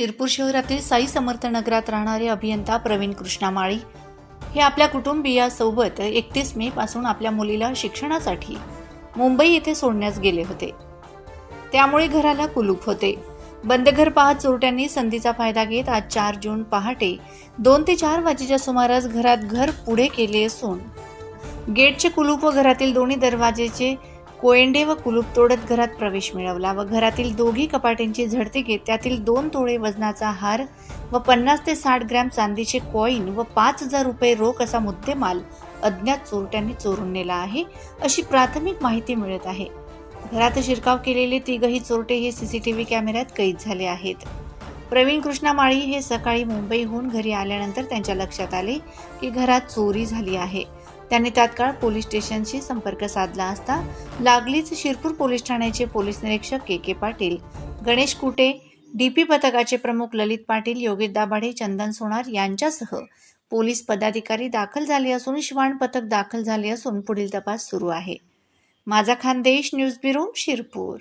शिरपूर शहरातील साई समर्थ नगरात राहणारे अभियंता प्रवीण कृष्णा माळी. हे आपल्या कुटुंबियासोबत एकतीस मे पासून आपल्या मुलीला शिक्षणासाठी मुंबई येथे सोडण्यास गेले होते. त्यामुळे घराला कुलूप होते. बंद घर पाहत चोरट्यांनी संधीचा फायदा घेत आज चार जून पहाटे दोन ते चार वाजेच्या सुमारास घरात घर पुढे केले असून गेटचे कुलूप व घरातील दोन्ही दरवाजेचे कोयंडे व कुलूप तोडत घरात प्रवेश मिळवला व घरातील दोघी कपाट्यांची झडती घेत त्यातील दोन तोळे वजनाचा हार व पन्नास ते साठ ग्रॅम चांदीचे कॉईन व पाच हजार रुपये रोख असा मुद्देमाल अज्ञात चोरट्यांनी चोरून नेला आहे अशी प्राथमिक माहिती मिळत आहे. घरात शिरकाव केलेले तिघही चोरटे हे सीसीटीव्ही कॅमेऱ्यात कैद झाले आहेत. प्रवीण कृष्णा माळी हे सकाळी मुंबईहून घरी आल्यानंतर त्यांच्या लक्षात आले की घरात चोरी झाली आहे. त्यांनी तात्काळ पोलीस स्टेशनशी संपर्क साधला असता लागलीच शिरपूर पोलीस ठाण्याचे पोलीस निरीक्षक K K Patil Ganesh Kute DP पथकाचे प्रमुख ललित पाटील योगेश दाभाडे चंदन सोनार यांच्यासह पोलीस पदाधिकारी दाखल झाले असून श्वान पथक दाखल झाले असून पुढील तपास सुरू आहे. माझा खानदेश न्यूज ब्युरो शिरपूर.